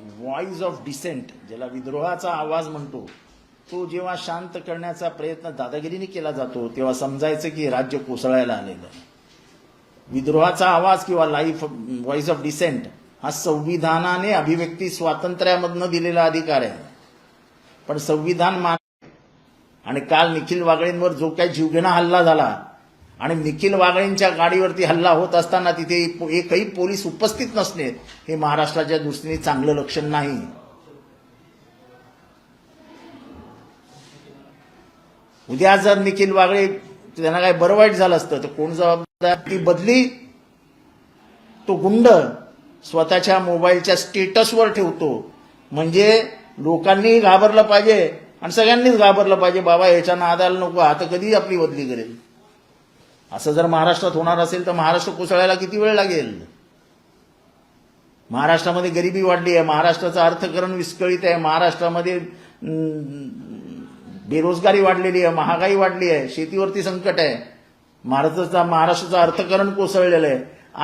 Voice of decent ज्याला विद्रोहाचा आवाज म्हणतो तो जेव्हा शांत करण्याचा प्रयत्न दादागिरीने केला जातो तेव्हा समजायचं की राज्य कोसळायला आलेलं विद्रोहाचा आवाज किंवा लाईफ व्हॉइस ऑफ डिसेंट हा संविधानाने अभिव्यक्ती स्वातंत्र्यामधनं दिलेला अधिकार आहे. पण संविधान मान आणि काल निखिल वागळेंवर जो काही जीवघेणा हल्ला झाला आणि निखिल वागळेंच्या गाडीवरती हल्ला होत असताना तिथे एकही पोलीस उपस्थित नसणे हे महाराष्ट्राच्या दृष्टीने चांगलं लक्षण नाही. उद्या जर निखिल वागळे त्यांना काय बरं वाईट झालं असतं तर कोण जबाबदार? ती बदली तो गुंड स्वतःच्या मोबाईलच्या स्टेटसवर ठेवतो. म्हणजे लोकांनी घाबरलं पाहिजे आणि सगळ्यांनीच घाबरलं पाहिजे बाबा याच्या नादाला नको आता कधी आपली बदली करेल. असं जर महाराष्ट्रात होणार असेल तर महाराष्ट्र कोसळायला किती वेळ लागेल? महाराष्ट्रामध्ये गरिबी वाढली आहे महाराष्ट्राचं अर्थकरण विस्कळीत आहे महाराष्ट्रामध्ये बेरोजगारी वाढलेली आहे महागाई वाढली आहे शेतीवरती संकट आहे. महाराष्ट्राचा महाराष्ट्राचं अर्थकरण कोसळलेलं आहे.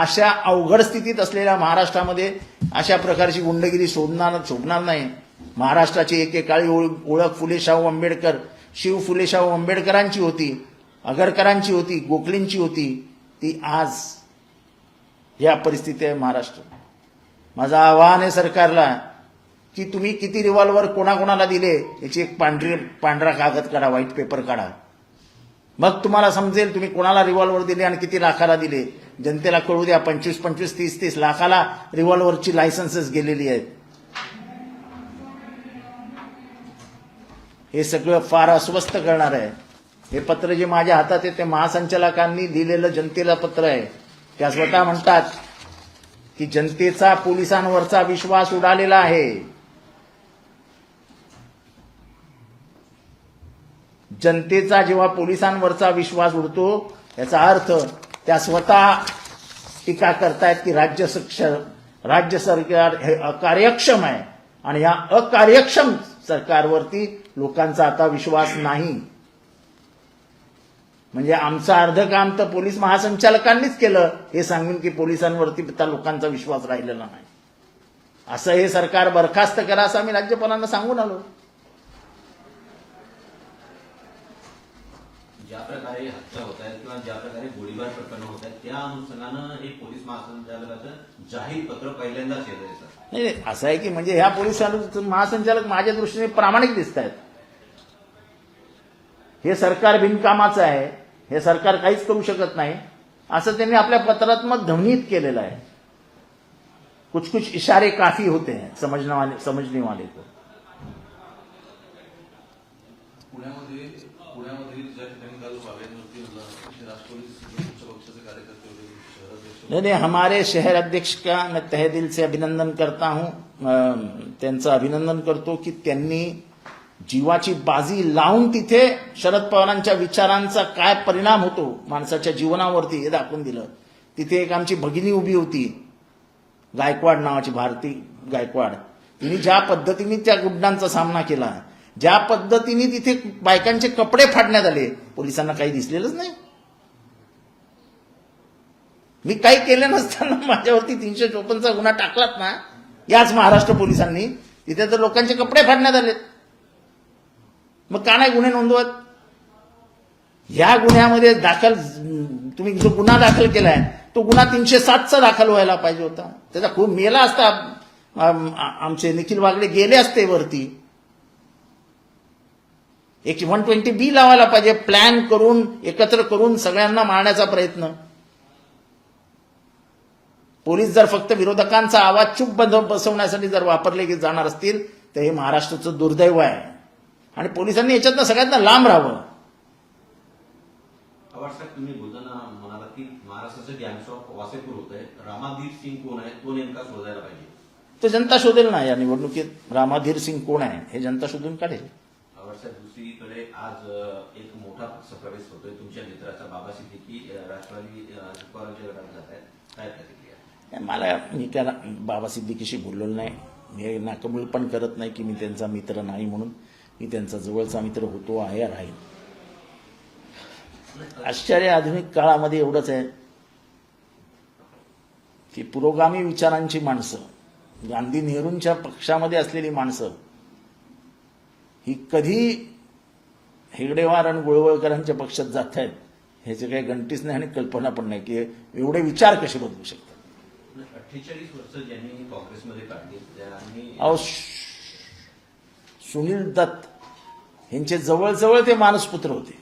अशा अवघड स्थितीत असलेल्या महाराष्ट्रामध्ये अशा प्रकारची गुंडगिरी शोधणार शोभणार नाही. महाराष्ट्राची एकेकाळी ओळख फुले शाहू आंबेडकर शिव फुले शाहू आंबेडकरांची होती. आगरकरांची होती गोखलेंची होती ती आज ह्या परिस्थिती आहे महाराष्ट्र. माझं आव्हान आहे सरकारला की तुम्ही किती रिव्हॉल्वर कोणाकोणाला दिले याची एक पांढरी पांढरा कागद काढा व्हाईट पेपर काढा. मग तुम्हाला समजेल तुम्ही कोणाला रिव्हॉल्वर दिले आणि किती लाखाला दिले. जनतेला कळू द्या पंचवीस पंचवीस तीस तीस लाखाला रिव्हॉल्वरची लायसन्सेस गेलेली आहेत. हे सगळं फार अस्वस्थ करणार आहे. हे पत्र जे माझ्या हातात आहे ते महासंचालकांनी लिहिलेलं जनतेला पत्र आहे. त्या स्वतः म्हणतात की जनतेचा पोलिसांवरचा विश्वास उडालेला आहे. जनतेचा जेव्हा पोलिसांवरचा विश्वास उडतो याचा अर्थ त्या स्वतः टीका करतायत की राज्य सक्ष राज्य सरकार हे अकार्यक्षम आहे. आणि या अकार्यक्षम सरकारवरती लोकांचा आता विश्वास नाही. म्हणजे आमचं अर्ध काम तर पोलीस महासंचालकांनीच केलं. हे सांगून की पोलिसांवरती आता लोकांचा विश्वास राहिलेला नाही. असं हे सरकार बरखास्त करा असं आम्ही राज्यपालांना सांगून आलो. ज्या प्रकारे हत्या होत आहेत किंवा ज्या प्रकारे गोळीबार प्रकरण होत आहेत त्या अनुषंगानं हे पोलीस महासंचालकाचं जाहीर पत्र पहिल्यांदाच येत आहे नाही, असं आहे की म्हणजे ह्या पोलीस महासंचालक माझ्या दृष्टीने प्रामाणिक दिसत आहेत हे सरकार बिनकामाचं आहे हे सरकार काहीच करू शकत नाही असं त्यांनी आपल्या पत्रात्मक ध्वनीत केलेलं आहे. कुछ कुछ इशारे काफी होते हैं समझने वाले समझने वाले को. पुण्यामध्ये पुण्यामध्ये ज्या ठिकाणी काल वाघांवरती हल्ला तसे राष्ट्रवादी उच्च पक्षाचे कार्यकर्ते होते शहराध्यक्ष नहीं नहीं हमारे शहर अध्यक्ष का मैं तहे दिल से अभिनंदन करता हूं. त्यांचं अभिनंदन करतो की त्यांनी जीवाची बाजी लावून तिथे शरद पवारांच्या विचारांचा काय परिणाम होतो माणसाच्या जीवनावरती हे दाखवून दिलं. तिथे एक आमची भगिनी उभी होती गायकवाड नावाची भारती गायकवाड. तिने ज्या पद्धतीने त्या गुंडांचा सामना केला ज्या पद्धतीने तिथे बायकांचे कपडे फाडण्यात आले पोलिसांना काही दिसलेलंच नाही. मी काही केलं नसताना माझ्यावरती तीनशे चोपन्नचा गुन्हा टाकलात ना याच महाराष्ट्र पोलिसांनी तिथे तर लोकांचे कपडे फाडण्यात आले मग का नाही गुन्हे नोंदवत? ह्या गुन्ह्यामध्ये दाखल तुम्ही जो गुन्हा दाखल केलाय तो गुन्हा तीनशे सातचा दाखल व्हायला पाहिजे होता. त्याचा खूप मेला असता. आमचे निखिल वागडे गेले असते वरती. एक वन ट्वेंटी बी लावायला पाहिजे प्लॅन करून एकत्र करून सगळ्यांना मारण्याचा प्रयत्न. पोलीस जर फक्त विरोधकांचा आवाज चूप बंद बसवण्यासाठी जर वापरले जाणार असतील तर हे महाराष्ट्राचं दुर्दैव आहे. आणि पोलिसांनी याच्यातनं सगळ्यांना लांब राहावं. तुम्ही बोलताना म्हणाला की महाराष्ट्राचं गँग्स ऑफ वासेपूर होत आहे रामादीप सिंग कोण आहे? तो नेमका शोधायला पाहिजे? तर जनता शोधेल ना या निवडणुकीत. रामाधीर सिंग कोण आहे? हे जनता शोधून काढेल. दुसरीकडे आज एक मोठा पक्षप्रवेश होतोय तुमच्या मित्राचा बाबा सिद्दीकी राष्ट्रवादी जात मला मी त्या बाबा सिद्दीकीशी बोललेलो नाही. मी नाकबूल पण करत नाही की मी त्यांचा मित्र नाही म्हणून. मी त्यांचा जवळचा मित्र होतो आहे राहील. आश्चर्य आधुनिक काळामध्ये एवढंच आहे की पुरोगामी विचारांची माणसं गांधी नेहरूंच्या पक्षामध्ये असलेली माणसं ही कधी हेगडेवार आणि गोळवळकरांच्या पक्षात जात आहेत ह्याचे काही गणतीच नाही आणि कल्पना पण नाही की एवढे विचार कसे बदलू शकतात? अठ्ठेचाळीस वर्ष ज्यांनी काँग्रेसमध्ये काढली सुनील दत्त यांचे जवळजवळ ते मानसपुत्र होते.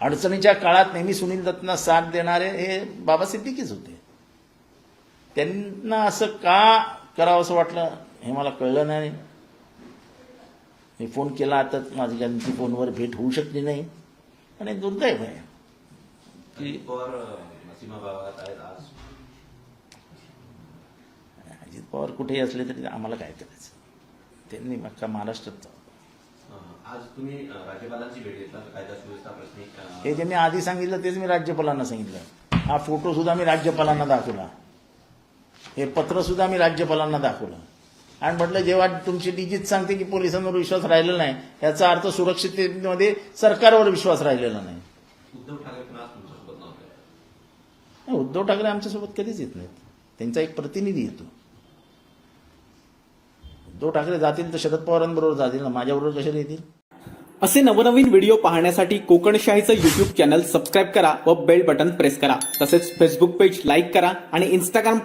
अडचणीच्या काळात नेहमी सुनील दत्तना साथ देणारे हे बाबा सिद्दीकीच होते. त्यांना असं का करावं असं वाटलं हे मला कळलं नाही. मी फोन केला आता माझी त्यांची फोनवर भेट होऊ शकली नाही. आणि दुर्दैव आहे. अजित पवार कुठेही असले तरी आम्हाला काय करायचं? त्यांनी अख्खा महाराष्ट्रात अ, आज तुम्ही अ, राज्यपालांची भेट घेतला कायदा सुव्यवस्था प्रश्नी अ, हे ज्यांनी आधी सांगितलं तेच मी राज्यपालांना सांगितलं. हा फोटो सुद्धा मी राज्यपालांना दाखवला. हे पत्र सुद्धा मी राज्यपालांना दाखवलं. आणि म्हटलं जेव्हा तुमची डिजिट सांगते की पोलिसांवर विश्वास राहिलेला नाही याचा अर्थ सुरक्षिततेमध्ये सरकारवर विश्वास राहिलेला उद्धव ठाकरे नाही, उद्धव ठाकरे आमच्यासोबत कधीच येत नाहीत. त्यांचा एक प्रतिनिधी येतो. उद्धव ठाकरे जातील तर शरद पवारांबरोबर जातील ना? माझ्याबरोबर कशाला येतील? असे नवनवीन व्हिडिओ पाहण्यासाठी कोकणशाहीचं युट्यूब चॅनल सबस्क्राईब करा व बेल बटन प्रेस करा. तसेच फेसबुक पेज लाईक करा आणि इंस्टाग्राम